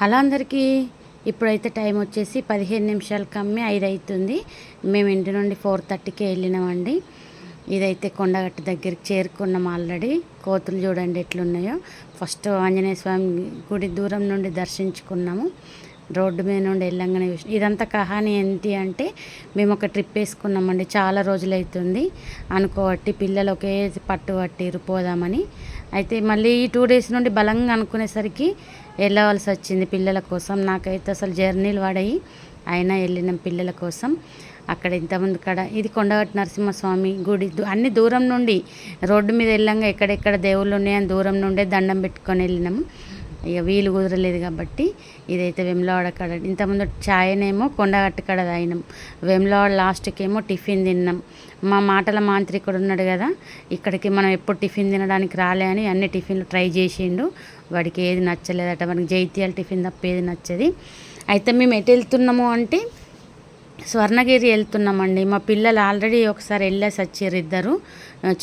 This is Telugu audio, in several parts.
హలో అందరికీ. ఇప్పుడైతే టైం వచ్చేసి పదిహేను నిమిషాలు కమ్మి ఐదు అవుతుంది మేము ఇంటి నుండి ఫోర్ థర్టీకి వెళ్ళినామండి. ఇదైతే కొండగట్టు దగ్గరికి చేరుకున్నాం ఆల్రెడీ. కోతులు చూడండి ఎట్లున్నాయో. ఫస్ట్ ఆంజనేయ స్వామి గుడి దూరం నుండి దర్శించుకున్నాము. రోడ్డు మీద నుండి వెళ్ళంగానే చూసి ఇదంతా కహాని ఏంటి అంటే మేము ఒక ట్రిప్ వేసుకున్నామండి. చాలా రోజులు అవుతుంది అనుకోబట్టి పిల్లలు ఒకే పట్టు పట్టిరు పోదామని. అయితే మళ్ళీ ఈ టూ డేస్ నుండి బలంగా అనుకునేసరికి వెళ్ళవలసి వచ్చింది పిల్లల కోసం. నాకైతే అసలు జర్నీలు పడాయి అయినా వెళ్ళినాం పిల్లల కోసం. అక్కడ ఇంతమంది కాడ ఇది కొండగట్టు నరసింహస్వామి గుడి. అన్ని దూరం నుండి రోడ్డు మీద వెళ్ళంగా ఎక్కడెక్కడ దేవుళ్ళు ఉన్నాయని దూరం నుండే దండం పెట్టుకొని వెళ్ళినాము ఇక వీలు కుదరలేదు కాబట్టి ఇదైతే వెమ్లవాడ కడ. ఇంతకుముందు ఛాయనేమో కొండగట్టు కడ తాగినాం వెమ్లవాడ లాస్ట్కి ఏమో టిఫిన్ తిన్నాం. మా మాటల మాంత్రికుడు ఉన్నాడు కదా ఇక్కడికి మనం ఎప్పుడు టిఫిన్ తినడానికి రాలే అని అన్ని టిఫిన్లు ట్రై చేసిండు. వాడికి ఏది నచ్చలేదట మనకి జైత్యాల టిఫిన్ తప్ప ఏది నచ్చది. అయితే మేము ఎటు వెళ్తున్నాము అంటే స్వర్ణగిరి వెళ్తున్నామండి. మా పిల్లలు ఆల్రెడీ ఒకసారి వెళ్ళేసి వచ్చారు ఇద్దరు.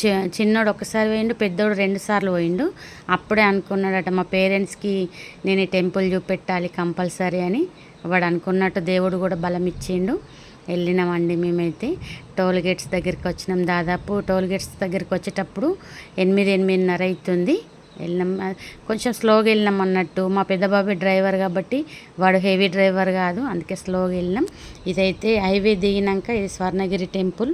చి చిన్నోడు ఒకసారి పోయిండు పెద్దోడు రెండు సార్లు పోయిండు. అప్పుడే అనుకున్నాడట మా పేరెంట్స్కి నేను ఈ టెంపుల్ చూపెట్టాలి కంపల్సరీ అని. వాడు అనుకున్నట్టు దేవుడు కూడా బలం ఇచ్చిండు. వెళ్ళినామండి మేమైతే. టోల్ గేట్స్ దగ్గరికి వచ్చినాం. దాదాపు టోల్ గేట్స్ దగ్గరికి వచ్చేటప్పుడు ఎనిమిది ఎనిమిదిన్నర అవుతుంది. వెళ్ళినాం. కొంచెం స్లోగా వెళ్ళినాం అన్నట్టు. మా పెద్ద డ్రైవర్ కాబట్టి వాడు హెవీ డ్రైవర్ కాదు అందుకే స్లోగా వెళ్ళినాం. ఇదైతే హైవే దిగినాక ఇది స్వర్ణగిరి టెంపుల్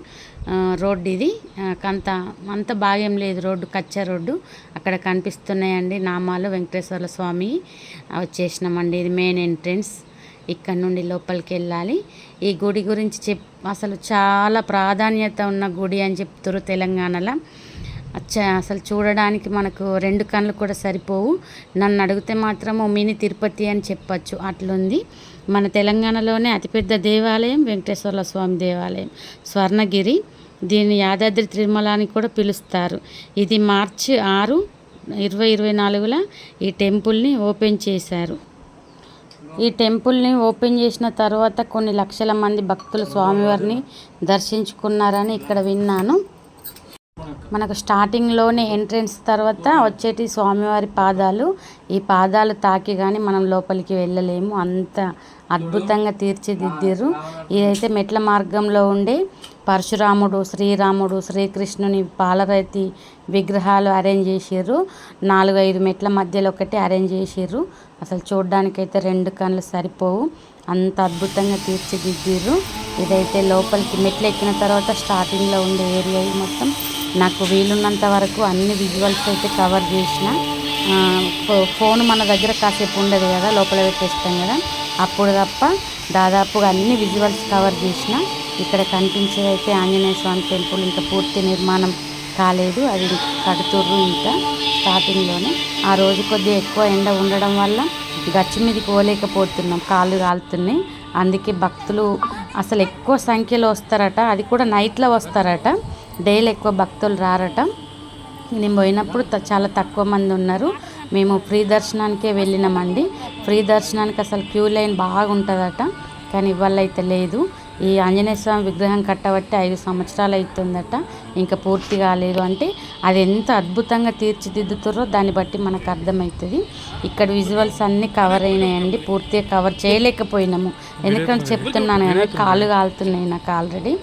రోడ్డు రోడ్ ఇది. అంత కంత అంత భాగ్యం లేదు రోడ్డు కచ్చా రోడ్డు. అక్కడ కనిపిస్తున్నాయండి నామాలు వెంకటేశ్వర స్వామి వచ్చేసినామండి. ఇది మెయిన్ ఎంట్రన్స్. ఇక్కడ నుండి లోపలికి వెళ్ళాలి. ఈ గుడి గురించి చెప్ అసలు చాలా ప్రాధాన్యత ఉన్న గుడి అని చెప్తారు తెలంగాణలో. అసలు చూడడానికి మనకు రెండు కళ్ళు కూడా సరిపోవు. నన్ను అడిగితే మాత్రము మినీ తిరుపతి అని చెప్పచ్చు. అట్లుంది. మన తెలంగాణలోనే అతిపెద్ద దేవాలయం వెంకటేశ్వర స్వామి దేవాలయం. స్వర్ణగిరి. దీన్ని యాదాద్రి తిరుమల అని కూడా పిలుస్తారు. ఇది మార్చి ఆరు ఇరవై ఇరవై నాలుగుల ఈ టెంపుల్ని ఓపెన్ చేశారు. ఈ టెంపుల్ని ఓపెన్ చేసిన తర్వాత కొన్ని లక్షల మంది భక్తులు స్వామివారిని దర్శించుకున్నారని ఇక్కడ విన్నాను. మనకు స్టార్టింగ్లోనే ఎంట్రెన్స్ తర్వాత వచ్చేటి స్వామివారి పాదాలు. ఈ పాదాలు తాకి కానీ మనం లోపలికి వెళ్ళలేము. అంత అద్భుతంగా తీర్చిదిద్దిర్రు. ఇదైతే మెట్ల మార్గంలో ఉండే పరశురాముడు శ్రీరాముడు శ్రీకృష్ణుని పాలరైతి విగ్రహాలు అరేంజ్ చేసిర్రు. నాలుగు ఐదు మెట్ల మధ్యలో ఒకటి అరేంజ్ చేసిర్రు. అసలు చూడ్డానికైతే రెండు కళ్ళు సరిపోవు. అంత అద్భుతంగా తీర్చిదిద్దిర్రు. ఇదైతే లోపలికి మెట్లు ఎక్కిన తర్వాత స్టార్టింగ్లో ఉండే ఏరియా మొత్తం. నాకు వీలున్నంత వరకు అన్ని విజువల్స్ అయితే కవర్ చేసిన. ఫో- ఫోన్ మన దగ్గర కాసేపు ఉండదు కదా లోపల పెట్టేస్తాం కదా. అప్పుడు తప్ప దాదాపుగా అన్ని విజువల్స్ కవర్ చేసిన. ఇక్కడ కనిపించేది అయితే ఆంజనేయ స్వామి టెంపుల్ ఇంకా పూర్తి నిర్మాణం కాలేదు. అది కడుతుర్రు ఇంకా స్టార్టింగ్లోనే. ఆ రోజు కొద్దిగా ఎక్కువ ఎండ ఉండడం వల్ల గచ్చి మీదకి పోలేకపోతున్నాం. కాళ్ళు కాలుతున్నాయి. అందుకే భక్తులు అసలు ఎక్కువ సంఖ్యలో వస్తారట. అది కూడా నైట్లో వస్తారట. డైలీ ఎక్కువ భక్తులు రారట. నేను పోయినప్పుడు చాలా తక్కువ మంది ఉన్నారు. మేము ఫ్రీ దర్శనానికే వెళ్ళినామండి. ఫ్రీ దర్శనానికి అసలు క్యూ లైన్ బాగుంటుందట కానీ ఇవాళ అయితే లేదు. ఈ ఆంజనేయ స్వామి విగ్రహం కట్టబట్టి ఐదు సంవత్సరాలు అవుతుందట ఇంకా పూర్తి కాలేదు అంటే అది ఎంత అద్భుతంగా తీర్చిదిద్దుతారో దాన్ని బట్టి మనకు అర్థమవుతుంది. ఇక్కడ విజువల్స్ అన్నీ కవర్ అయినాయండి పూర్తిగా కవర్ చేయలేకపోయినాము. ఎందుకంటే చెప్తున్నాను కానీ కాలు కాలుతున్నాయి నాకు ఆల్రెడీ.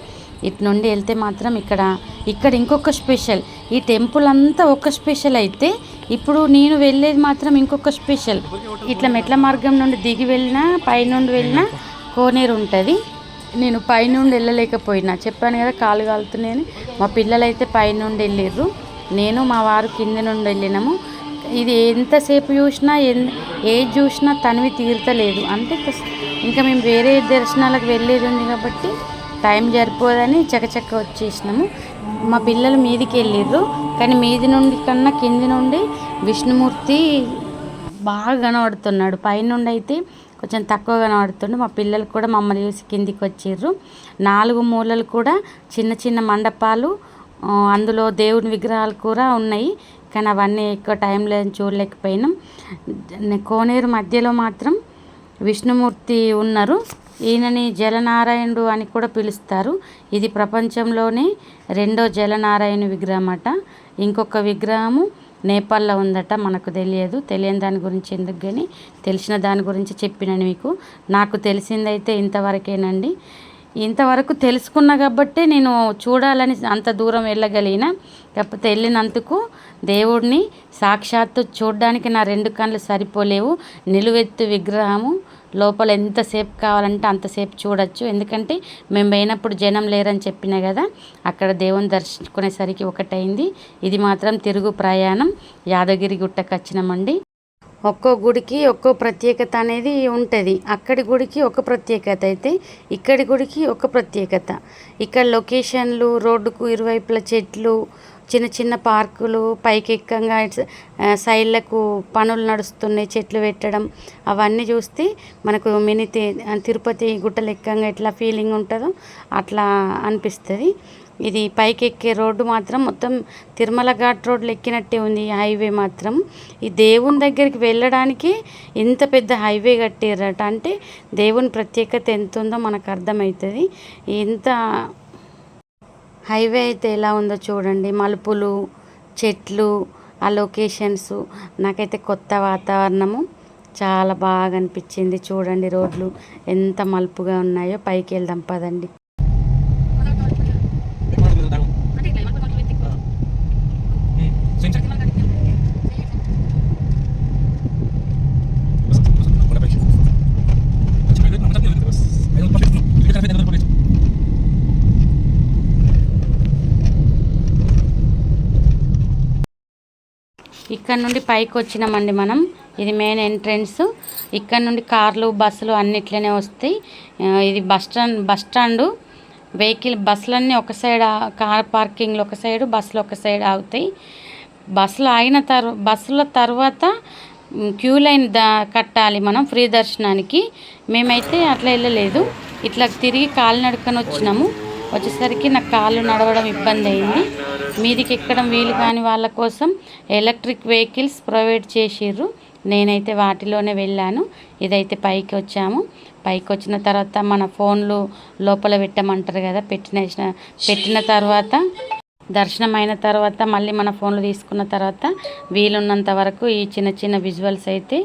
ఇటు నుండి వెళ్తే మాత్రం ఇక్కడ ఇక్కడ ఇంకొక స్పెషల్. ఈ టెంపుల్ అంతా ఒక స్పెషల్ అయితే ఇప్పుడు నేను వెళ్ళేది మాత్రం ఇంకొక స్పెషల్. ఇట్లా మెట్ల మార్గం నుండి దిగి వెళ్ళినా పైనుండి వెళ్ళినా కోనేరు ఉంటుంది. నేను పైనుండి వెళ్ళలేకపోయినా. చెప్పాను కదా కాలు కాలుతున్నాయని. మా పిల్లలైతే పైనుండి వెళ్ళిర్రు. నేను మా వారు కింద నుండి వెళ్ళినాము. ఇది ఎంతసేపు చూసినా ఎన్ ఏది చూసినా తనివి తీరతలేదు. అంటే ఇంకా మేము వేరే దర్శనాలకు వెళ్ళేది ఉంది కాబట్టి టైం సరిపోదని చకచక వచ్చేసినాము. మా పిల్లలు మీదికి వెళ్ళిర్రు. కానీ మీది నుండి కన్నా కింది నుండి విష్ణుమూర్తి బాగా కనబడుతున్నాడు. పైనుండి అయితే కొంచెం తక్కువ కనబడుతుండు. మా పిల్లలు కూడా మమ్మల్ని చూసి కిందికి వచ్చిర్రు. నాలుగు మూలలు కూడా చిన్న చిన్న మండపాలు అందులో దేవుని విగ్రహాలు కూడా ఉన్నాయి. కానీ అవన్నీ ఎక్కువ టైం లేదని చూడలేకపోయినాం. కోనేరు మధ్యలో మాత్రం విష్ణుమూర్తి ఉన్నారు. ఈయనని జలనారాయణుడు అని కూడా పిలుస్తారు. ఇది ప్రపంచంలోనే రెండో జలనారాయణ విగ్రహం అట ఇంకొక విగ్రహము నేపాల్లో ఉందట మనకు తెలియదు. తెలియని దాని గురించి ఎందుకు కానీ తెలిసిన దాని గురించి చెప్పినాను మీకు నాకు తెలిసిందైతే ఇంతవరకేనండి. ఇంతవరకు తెలుసుకున్నా కాబట్టే నేను చూడాలని అంత దూరం వెళ్ళగలిగిన. కాకపోతే వెళ్ళినందుకు దేవుడిని సాక్షాత్తు చూడడానికి నా రెండు కళ్ళు సరిపోలేవు. నిలువెత్తు విగ్రహము లోపల ఎంతసేపు కావాలంటే అంతసేపు చూడొచ్చు. ఎందుకంటే మేము పోయినప్పుడు జనం లేరని చెప్పిన కదా అక్కడ దేవుని దర్శించుకునేసరికి ఒకటైంది. ఇది మాత్రం తిరుగు ప్రయాణం. యాదగిరి గుట్టకు వచ్చినామండి. ఒక్కో గుడికి ఒక్కో ప్రత్యేకత అనేది ఉంటుంది. అక్కడి గుడికి ఒక ప్రత్యేకత అయితే ఇక్కడి గుడికి ఒక ప్రత్యేకత. ఇక్కడ లొకేషన్లు రోడ్డుకు ఇరువైపుల చెట్లు చిన్న చిన్న పార్కులు పైకి ఎక్కంగా సైడ్లకు పనులు నడుస్తున్నాయి చెట్లు పెట్టడం అవన్నీ చూస్తే మనకు మినీ తిరుపతి గుట్టలు ఎక్కంగా ఎట్లా ఫీలింగ్ ఉంటుందో అట్లా అనిపిస్తుంది. ఇది పైకి ఎక్కే రోడ్డు మాత్రం మొత్తం తిరుమల ఘాట్ రోడ్లు ఎక్కినట్టే ఉంది హైవే మాత్రం. ఈ దేవుని దగ్గరికి వెళ్ళడానికి ఎంత పెద్ద హైవే కట్టారట అంటే దేవుని ప్రత్యేకత ఎంత ఉందో మనకు అర్థమవుతుంది ఎంత హైవే అయితే ఎలా ఉందో చూడండి. మలుపులు చెట్లు ఆ లొకేషన్స్. నాకైతే కొత్త వాతావరణము. చాలా బాగా అనిపించింది చూడండి రోడ్లు. ఎంత మలుపుగా ఉన్నాయో పైకి వెళ్దాం పదండి. ఇక్కడ నుండి పైకి వచ్చినామండి మనం. ఇది మెయిన్ ఎంట్రన్స్ ఇక్కడ నుండి కార్లు బస్సులు అన్నిట్లనే వస్తాయి. ఇది bus stand bus stand. Vehicle బస్సులన్నీ ఒక సైడ్ కార్ పార్కింగ్లు ఒక సైడు బస్సులు ఒక సైడ్ ఆగుతాయి బస్సులు ఆగిన తర్వా బస్సుల తర్వాత క్యూ లైన్ దా కట్టాలి మనం ఫ్రీ దర్శనానికి. మేమైతే అట్లా వెళ్ళలేదు. ఇట్లా తిరిగి కాలినడకన వచ్చినాము. వచ్చేసరికి నాకు కాళ్ళు నడవడం ఇబ్బంది అయింది మీదికి ఎక్కడం వీలు కాని వాళ్ళ కోసం ఎలక్ట్రిక్ వెహికల్స్ ప్రొవైడ్ చేసిర్రు. నేనైతే వాటిలోనే వెళ్ళాను. ఇదైతే పైకి వచ్చాము. పైకి వచ్చిన తర్వాత మన ఫోన్లు లోపల పెట్టమంటారు కదా పెట్టిన పెట్టిన తర్వాత దర్శనం అయిన తర్వాత మళ్ళీ మన ఫోన్లు తీసుకున్న తర్వాత వీలున్నంత వరకు ఈ చిన్న చిన్న విజువల్స్ అయితే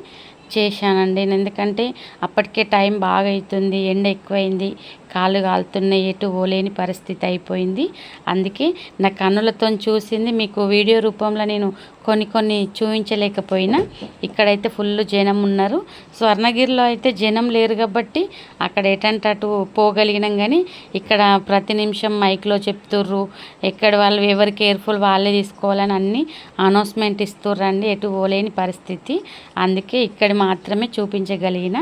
చేశానండి. ఎందుకంటే అప్పటికే టైం బాగా అవుతుంది ఎండ ఎక్కువైంది కాళ్ళు కాలుతున్నాయి ఎటు పోలేని పరిస్థితి అయిపోయింది. అందుకే నా కన్నులతో చూసింది మీకు వీడియో రూపంలో నేను కొన్ని కొన్ని చూపించలేకపోయినా. ఇక్కడైతే ఫుల్ జనం ఉన్నారు. స్వర్ణగిరిలో అయితే జనం లేరు కాబట్టి అక్కడ ఎటంటే అటు పోగలిగినాం కానీ ఇక్కడ ప్రతి నిమిషం మైక్లో చెప్తుర్రు ఎక్కడ వాళ్ళు ఎవరు కేర్ఫుల్ వాళ్ళే తీసుకోవాలని అన్ని అనౌన్స్మెంట్ ఇస్తుర్రండి ఎటు పోలేని పరిస్థితి. అందుకే ఇక్కడ మాత్రమే చూపించగలిగిన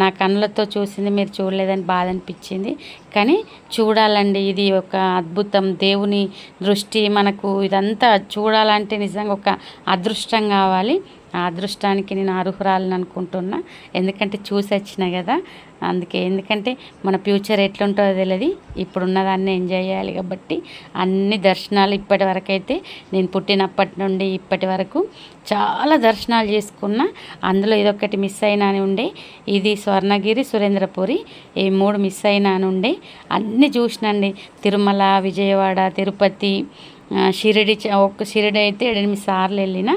నా కళ్ళతో చూసింది మీరు చూడలేదని బాధ అనిపించింది. కానీ చూడాలండి ఇది ఒక అద్భుతం. దేవుని దృష్టి మనకు ఇదంతా చూడాలంటే నిజంగా ఒక అదృష్టం కావాలి. ఆ అదృష్టానికి నేను అర్హురాలని అనుకుంటున్నా. ఎందుకంటే చూసి వచ్చిన కదా. అందుకే ఎందుకంటే మన ఫ్యూచర్ ఎట్లుంటుందో తెలియదు ఇప్పుడున్నదాన్ని ఎంజాయ్ చేయాలి కాబట్టి అన్ని దర్శనాలు ఇప్పటి వరకైతే నేను పుట్టినప్పటి నుండి ఇప్పటి వరకు చాలా దర్శనాలు చేసుకున్నా. అందులో ఇదొకటి మిస్ అయినా అని ఉండే. ఇది స్వర్ణగిరి సురేంద్రపురి ఈ మూడు మిస్ అయినా అని ఉండే. అన్నీ చూసినండి. తిరుమల విజయవాడ తిరుపతి షిరిడి ఒక్క షిరిడి అయితే ఎనిమిది సార్లు వెళ్ళిన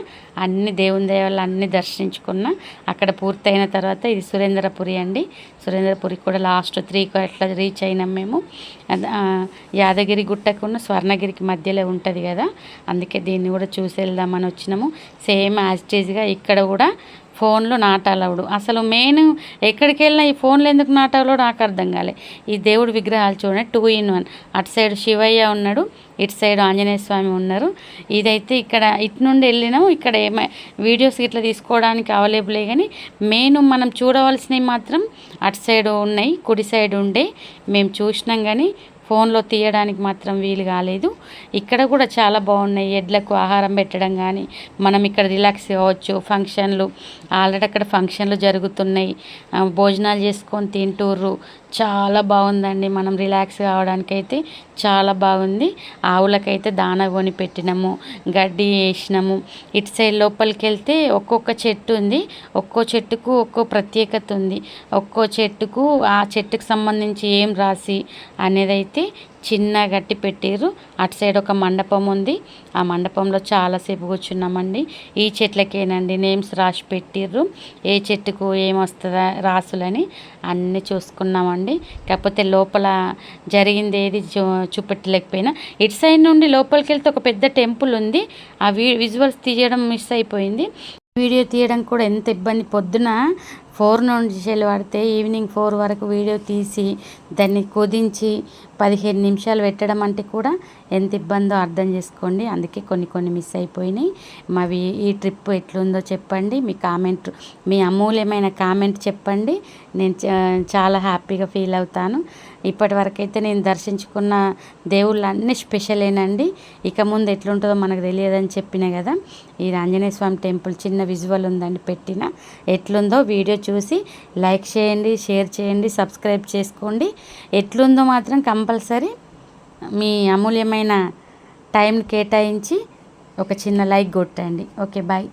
అన్ని దేవుని దేవాలు అన్ని దర్శించుకున్న అక్కడ పూర్తయిన తర్వాత ఇది సురేంద్రపురి అండి. సురేంద్రపురి కూడా లాస్ట్ త్రీకి అట్లా రీచ్ అయినాం మేము. యాదగిరి గుట్టకున్న స్వర్ణగిరికి మధ్యలో ఉంటుంది కదా అందుకే దీన్ని కూడా చూసి వెళ్దామని వచ్చినాము. సేమ్ యాజిటీజ్గా ఇక్కడ కూడా ఫోన్లు నాట్ అలౌడ్ అసలు మెయిన్ ఎక్కడికి వెళ్ళినా ఈ ఫోన్లు ఎందుకు నాట్ అలౌడ్ నాకు అర్థం కాలే. ఈ దేవుడి విగ్రహాలు చూడండి టూ ఇన్ వన్ అటు సైడ్ శివయ్య ఉన్నాడు ఇటు సైడ్ ఆంజనేయ స్వామి ఉన్నారు. ఇదైతే ఇక్కడ ఇటు నుండి వెళ్ళినాం ఇక్కడ ఏమై వీడియోస్ ఇట్లా తీసుకోవడానికి అవైలబులే కానీ మెయిన్ మనం చూడవలసినవి మాత్రం అటు సైడ్ ఉన్నాయి కుడి సైడ్ ఉండే మేము చూసినాం కానీ ఫోన్లో తీయడానికి మాత్రం వీలు కాలేదు. ఇక్కడ కూడా చాలా బాగున్నాయి. ఎడ్లకు ఆహారం పెట్టడం కానీ మనం ఇక్కడ రిలాక్స్ కావచ్చు. ఫంక్షన్లు ఆల్రెడీ అక్కడ ఫంక్షన్లు జరుగుతున్నాయి. భోజనాలు చేసుకొని తింటూర్రు. చాలా బాగుందండి. మనం రిలాక్స్ కావడానికైతే చాలా బాగుంది. ఆవులకైతే దాన కొని పెట్టినాము గడ్డి వేసినాము. ఇటు సైడ్ లోపలికి వెళ్తే ఒక్కొక్క చెట్టు ఉంది. ఒక్కో చెట్టుకు ఒక్కో ప్రత్యేకత ఉంది. ఒక్కో చెట్టుకు ఆ చెట్టుకు సంబంధించి ఏం రాసి అనేది అయితే ఓకే చిన్న గట్టి పెట్టారు అటు సైడ్ ఒక మండపం ఉంది. ఆ మండపంలో చాలాసేపు కూర్చున్నామండి. ఈ చెట్లకేనండి నేమ్స్ రాసి పెట్టిర్రు. ఏ చెట్టుకు ఏమొస్తుందా రాసులని అన్నీ చూసుకున్నామండి. కాకపోతే లోపల జరిగింది ఏది చూ చూపెట్టలేకపోయినా. ఇటు సైడ్ నుండి లోపలికి వెళ్తే ఒక పెద్ద టెంపుల్ ఉంది. ఆ వి విజువల్స్ తీయడం మిస్ అయిపోయింది. వీడియో తీయడం కూడా ఎంత ఇబ్బంది. పొద్దున ఫోర్ నుండి చెల్లి పడితే ఈవినింగ్ ఫోర్ వరకు వీడియో తీసి దాన్ని కుదించి పదిహేను నిమిషాలు పెట్టడం అంటే కూడా ఎంత ఇబ్బందో అర్థం చేసుకోండి. అందుకే కొన్ని కొన్ని మిస్ అయిపోయినాయి. మావి ఈ ట్రిప్ ఎట్లుందో చెప్పండి. మీ కామెంట్ మీ అమూల్యమైన కామెంట్ చెప్పండి. నేను చాలా హ్యాపీగా ఫీల్ అవుతాను. ఇప్పటి వరకైతే నేను దర్శించుకున్న దేవుళ్ళు అన్నీ స్పెషలేనండి ఇక ముందు ఎట్లుంటుందో మనకు తెలియదని చెప్పిన కదా ఇది ఆంజనేయ స్వామి టెంపుల్ చిన్న విజువల్ ఉందండి పెట్టిన. ఎట్లుందో వీడియో చూసి లైక్ చేయండి షేర్ చేయండి సబ్స్క్రైబ్ చేసుకోండి. ఎట్లుందో మాత్రం కంపల్సరీ మీ అమూల్యమైన టైం కేటాయించి ఒక చిన్న లైక్ కొట్టండి. Okay bye